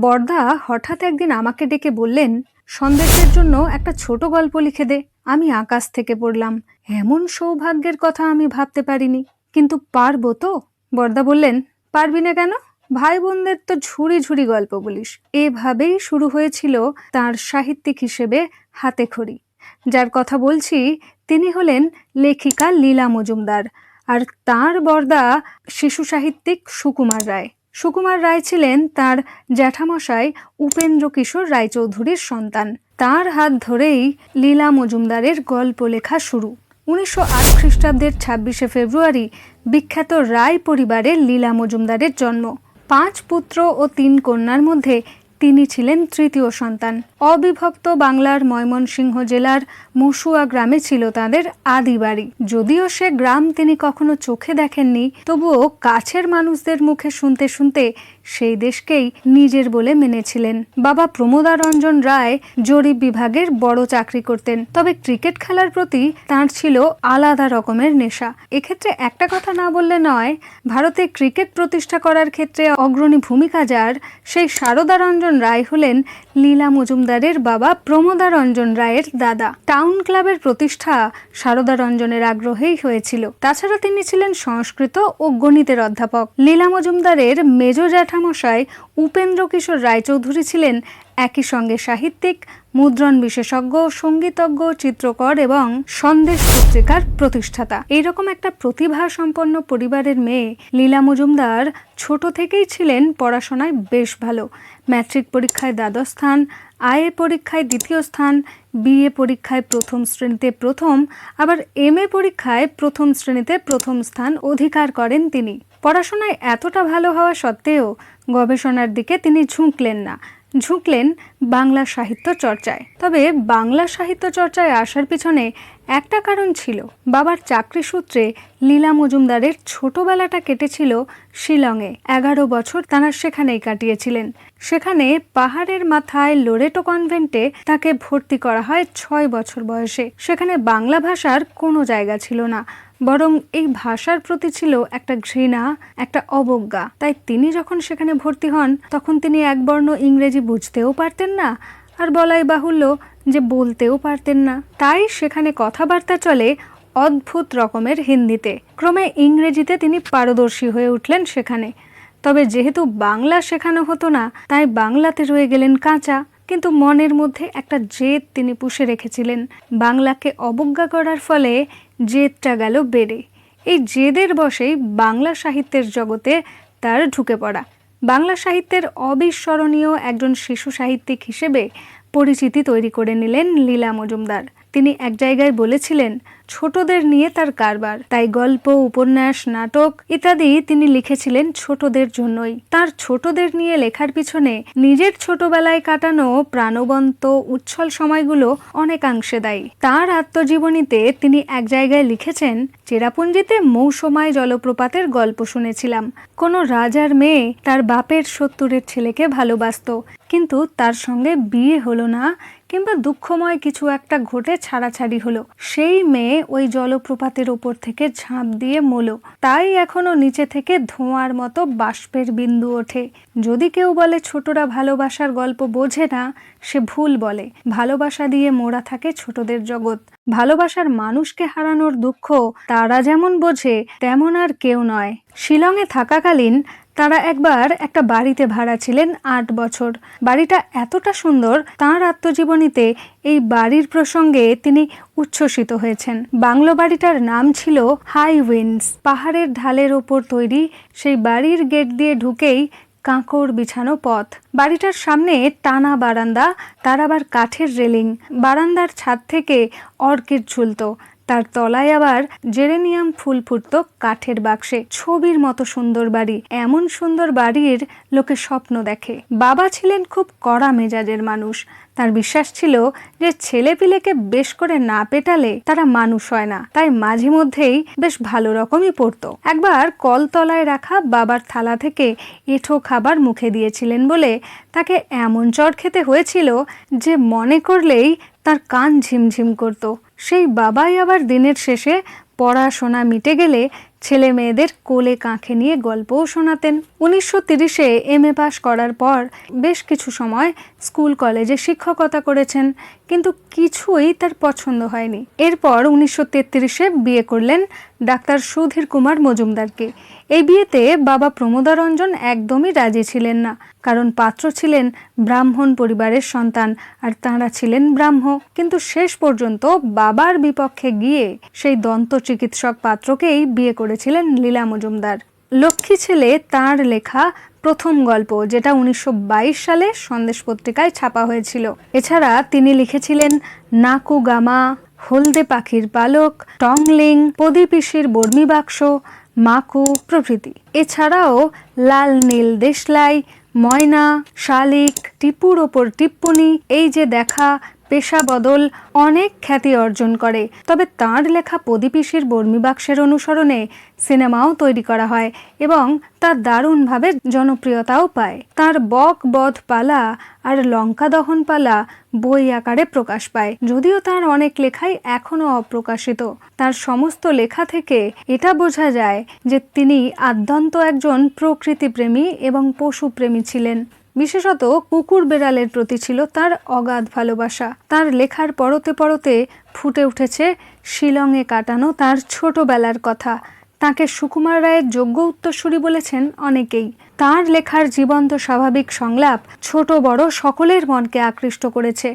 বর্দা হঠাৎ একদিন আমাকে ডেকে বললেন, সন্দেশের জন্য একটা ছোট গল্প লিখে দে। আমি আকাশ থেকে পড়লাম। এমন সৌভাগ্যের কথা আমি ভাবতে পারিনি। কিন্তু পারব তো? বর্দা বললেন, পারবি না কেন? ভাই বোনদের তো ঝুড়ি ঝুড়ি গল্প বলিস। এভাবেই শুরু হয়েছিল তার সাহিত্যিক হিসেবে হাতে খড়ি। যার কথা বলছি, তিনি হলেন লেখিকা লীলা মজুমদার। আর তার বর্দা শিশু সাহিত্যিক সুকুমার রায়। সুকুমার রায় ছিলেন তার জ্যাঠামশাই উপেন্দ্র কিশোর রায়চৌধুরীর সন্তান। তার হাত ধরেই লীলা মজুমদারের গল্প লেখা শুরু। উনিশশো আট খ্রিস্টাব্দের ছাব্বিশে ফেব্রুয়ারি বিখ্যাত রায় পরিবারের লীলা মজুমদারের জন্ম। পাঁচ পুত্র ও তিন কন্যার মধ্যে তিনি ছিলেন তৃতীয় সন্তান। অবিভক্ত বাংলার ময়মনসিংহ জেলার মসুয়া গ্রামে ছিল তাদের আদি বাড়ি। যদিও সে গ্রাম তিনি কখনো চোখে দেখেননি, তবুও কাছের মানুষদের মুখে শুনতে শুনতে সেই দেশকেই নিজের বলে মেনেছিলেন। বাবা প্রমোদারঞ্জন রায় জরিপ বিভাগের বড় চাকরি করতেন, তবে ক্রিকেট খেলার প্রতি তার ছিল আলাদা রকমের নেশা। এক্ষেত্রে একটা কথা না বললে নয়, ভারতে ক্রিকেট প্রতিষ্ঠা করার ক্ষেত্রে অগ্রণী ভূমিকা যার, সেই শারদারঞ্জন রায় হলেন লীলা মজুমদারের বাবা প্রমোদারঞ্জন রায়ের দাদা। টাউন ক্লাবের প্রতিষ্ঠা শারদারঞ্জনের আগ্রহেই হয়েছিল। তাছাড়া তিনি ছিলেন সংস্কৃত ও গণিতের অধ্যাপক। লীলা মজুমদারের মেজ জ্যাঠামশাই উপেন্দ্র কিশোর রায়চৌধুরী ছিলেন একই সঙ্গে সাহিত্যিক, মুদ্রণ বিশেষজ্ঞ, সঙ্গীতজ্ঞ, চিত্রকর এবং সন্দেশ পত্রিকার প্রতিষ্ঠাতা। এইরকম একটা প্রতিভা সম্পন্ন পরিবারের মেয়ে লীলা মজুমদার ছোট থেকেই ছিলেন পড়াশোনায় বেশ ভালো। ম্যাট্রিক পরীক্ষায় দ্বাদশ স্থান আইএ পরীক্ষায় দ্বিতীয় স্থান বিএ পরীক্ষায় প্রথম শ্রেণীতে প্রথম, আবার এম এ পরীক্ষায় প্রথম শ্রেণীতে প্রথম স্থান অধিকার করেন তিনি। পড়াশোনায় এতটা ভালো হওয়া সত্ত্বেও গবেষণার দিকে তিনি ঝুঁকলেন না। ঝুঁকলেন বাংলা সাহিত্য চর্চায়। তবে বাংলা সাহিত্য চর্চায় আসার পিছনে একটা কারণ ছিল। বাবার চাকরি সূত্রে লীলা মজুমদারের ছোটবেলাটা কেটেছিল শিলংয়ে। এগারো বছর তারা সেখানেই কাটিয়েছিলেন। সেখানে পাহাড়ের মাথায় লোরেটো কনভেন্টে তাকে ভর্তি করা হয় ছয় বছর বয়সে। সেখানে বাংলা ভাষার কোনো জায়গা ছিল না। বরং এই ভাষার প্রতি ছিল একটা ঘৃণা, একটা অবজ্ঞা। তাই তিনি যখন সেখানে ভর্তি হন, তখন তিনি একবর্ণ ইংরেজি বুঝতেও পারতেন না। আর বলাই বাহুল্য যে বলতেও পারতেন না। তাই সেখানে কথাবার্তা চলে অদ্ভুত রকমের হিন্দিতে। ক্রমে ইংরেজিতে তিনি পারদর্শী হয়ে উঠলেন সেখানে। তবে যেহেতু বাংলা শেখানো হতো না, তাই বাংলাতে রয়ে গেলেন কাঁচা। কিন্তু মনের মধ্যে একটা জেদ তিনি পুষে রেখেছিলেন। বাংলাকে অবজ্ঞা করার ফলে জেদটা গেল বেড়ে। এই জেদের বসেই বাংলা সাহিত্যের জগতে তার ঢুকে পড়া। বাংলা সাহিত্যের অবিস্মরণীয় একজন শিশু সাহিত্যিক হিসেবে পরিচিতি তৈরি করে নিলেন লীলা মজুমদার। তিনি এক জায়গায় বলেছিলেন, ছোটদের নিয়ে তার কারবার। তাই গল্প, উপন্যাস, নাটক ইত্যাদি তিনি লিখেছিলেন ছোটদের জন্যই। তার ছোটদের নিয়ে লেখার পিছনে নিজের ছোটবেলায় কাটানো প্রাণবন্ত, উচ্ছল সময়গুলো অনেকাংশে দায়ী। তার আত্মজীবনীতে তিনি এক জায়গায় লিখেছেন, চেরাপুঞ্জিতে মৌসুমায় জলপ্রপাতের গল্প শুনেছিলাম। কোনো রাজার মেয়ে তার বাপের সত্তরের ছেলেকে ভালোবাসত, কিন্তু তার সঙ্গে বিয়ে হলো না কিংবা দুঃখময় কিছু একটা ঘটে ছাড়াছাড়ি হলো। সেই মেয়ে ওই জলপ্রপাতের ওপর থেকে ঝাঁপ দিয়ে মোলো। তাই এখনও নিচে থেকে ধোঁয়ার মতো বাষ্পের বিন্দু ওঠে। যদি কেউ বলে, ছোটরা ভালোবাসার গল্প বোঝে না সে ভুল বলে। ভালোবাসা দিয়ে মোড়া থাকে ছোটদের জগৎ। ভালোবাসার মানুষকে হারানোর দুঃখ তারা যেমন বোঝে, তেমন আর কেউ নয়। শিলংয়ে থাকাকালীন তারা একবার একটা বাড়িতে ভাড়া ছিলেন আট বছর। বাড়িটা এতটা সুন্দর, তাঁর আত্মজীবনীতে এই বাড়ির প্রসঙ্গে তিনি উচ্ছ্বসিত হয়েছেন। বাংলো বাড়িটার নাম ছিল হাই উইন্ডস। পাহাড়ের ঢালের ওপর তৈরি সেই বাড়ির গেট দিয়ে ঢুকেই কাঁকড় বিছানো পথ। বাড়িটার সামনে টানা বারান্দা, তার আবার কাঠের রেলিং। বারান্দার ছাদ থেকে অর্কিড ঝুলতো। তার তলায় আবার জেরেনিয়াম ফুল ফুটত কাঠের বাক্সে ছবির মতো সুন্দর বাড়ি। এমন সুন্দর বাড়ির লোকে স্বপ্ন দেখে। বাবা ছিলেন খুব কড়া মেজাজের মানুষ। তার বিশ্বাস ছিল যে ছেলে পিলেকে বেশ করে না পেটালে তারা মানুষ হয় না। তাই মাঝে মধ্যেই বেশ ভালো রকমই পড়তো। একবার কলতলায় রাখা বাবার থালা থেকে এঁঠো খাবার মুখে দিয়েছিলেন বলে তাকে এমন চর খেতে হয়েছিল যে মনে করলেই তার কান ঝিমঝিম করত। সেই বাবাই আবার দিনের শেষে পড়াশোনা মিটে গেলে ছেলে মেয়েদের কোলে কাঁখে নিয়ে গল্পও শোনাতেন। উনিশশো তিরিশে এম এ পাশ করার পর বেশ কিছু সময় স্কুল কলেজে শিক্ষকতা করেছেন, কিন্তু কিছুই তার পছন্দ হয়নি। এরপর উনিশশো তেত্রিশে বিয়ে করলেন ডাক্তার সুধীর কুমার মজুমদারকে। এই বিয়েতে বাবা প্রমোদারঞ্জন একদমই রাজি ছিলেন না, কারণ পাত্র ছিলেন ব্রাহ্মণ পরিবারের সন্তান আর তাঁরা ছিলেন ব্রাহ্ম। কিন্তু শেষ পর্যন্ত বাবার বিপক্ষে গিয়ে সেই দন্ত চিকিৎসক পাত্রকেই বিয়ে করেছিলেন লীলা মজুমদার। লক্ষ্মী ছেলে তাঁর লেখা প্রথম গল্প, যেটা উনিশশো বাইশ সালে সন্দেশ পত্রিকায় ছাপা হয়েছিল। এছাড়া তিনি লিখেছিলেন, নাকু গামা হলদে পাখির পালক, টংলিং প্রদীপিসির বর্মি বাক্স, মাকু প্রভৃতি। এছাড়াও লাল নীল দেশলাই, ময়না, শালিক, টিপুর ওপর টিপ্পনি, এই যে দেখা পেশা বদল অনেক খ্যাতি অর্জন করে। তবে তাঁর লেখা প্রদীপিসির বর্মীবাক্সের অনুসরণে সিনেমাও তৈরি করা হয় এবং তা দারুণভাবে জনপ্রিয়তাও পায়। তার বক, বধ পালা আর লঙ্কা দহন পালা বই আকারে প্রকাশ পায়। যদিও তার অনেক লেখাই এখনও অপ্রকাশিত। তার সমস্ত লেখা থেকে এটা বোঝা যায় যে তিনি আদ্যন্ত একজন প্রকৃতিপ্রেমী এবং পশুপ্রেমী ছিলেন। বিশেষত কুকুর বেড়ালের প্রতি ছিল তার অগাধ ভালোবাসা। তার লেখার পরতে পরতে ফুটে উঠেছে শিলংয়ে কাটানো তার ছোটবেলার কথা। তাকে সুকুমার রায়ের যোগ্য উত্তরসূরি বলেছেন অনেকেই। তার লেখার জীবন্ত স্বাভাবিক সংলাপ ছোট বড় সকলের মনকে আকৃষ্ট করেছে।